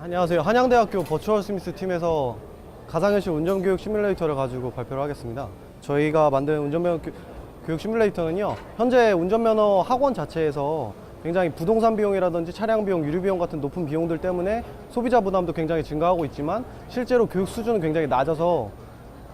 안녕하세요. 한양대학교 버추얼 스미스 팀에서 가상현실 운전교육 시뮬레이터를 가지고 발표를 하겠습니다. 저희가 만든 운전면허 교- 교육 시뮬레이터는요, 현재 운전면허 학원 자체에서 굉장히 부동산 비용이라든지 차량 비용, 유류 비용 같은 높은 비용들 때문에 소비자 부담도 굉장히 증가하고 있지만 실제로 교육 수준은 굉장히 낮아서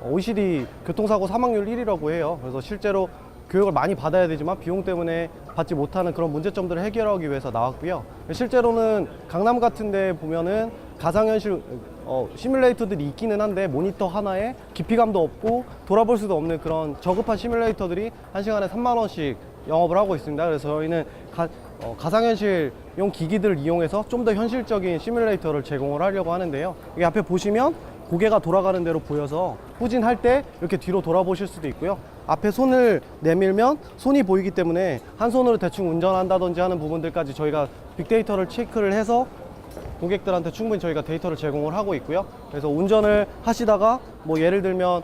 OECD 교통사고 사망률 1위라고 해요. 그래서 실제로 교육을 많이 받아야 되지만 비용 때문에 받지 못하는 그런 문제점들을 해결하기 위해서 나왔고요. 실제로는 강남 같은 데 보면은 가상현실 어, 시뮬레이터들이 있기는 한데 모니터 하나에 깊이감도 없고 돌아볼 수도 없는 그런 저급한 시뮬레이터들이 한 시간에 3만 원씩 영업을 하고 있습니다. 그래서 저희는 가, 어, 가상현실용 기기들을 이용해서 좀 더 현실적인 시뮬레이터를 제공을 하려고 하는데요. 여기 앞에 보시면 고개가 돌아가는 대로 보여서 후진할 때 이렇게 뒤로 돌아보실 수도 있고요. 앞에 손을 내밀면 손이 보이기 때문에 한 손으로 대충 운전한다든지 하는 부분들까지 저희가 빅데이터를 체크를 해서 고객들한테 충분히 저희가 데이터를 제공을 하고 있고요. 그래서 운전을 하시다가 뭐 예를 들면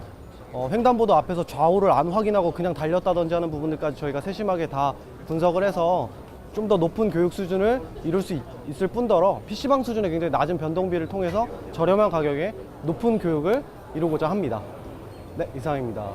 어, 횡단보도 앞에서 좌우를 안 확인하고 그냥 달렸다든지 하는 부분들까지 저희가 세심하게 다 분석을 해서 좀 더 높은 교육 수준을 이룰 수 있- 있을 뿐더러 PC방 수준의 굉장히 낮은 변동비를 통해서 저렴한 가격에 높은 교육을 이루고자 합니다. 네, 이상입니다.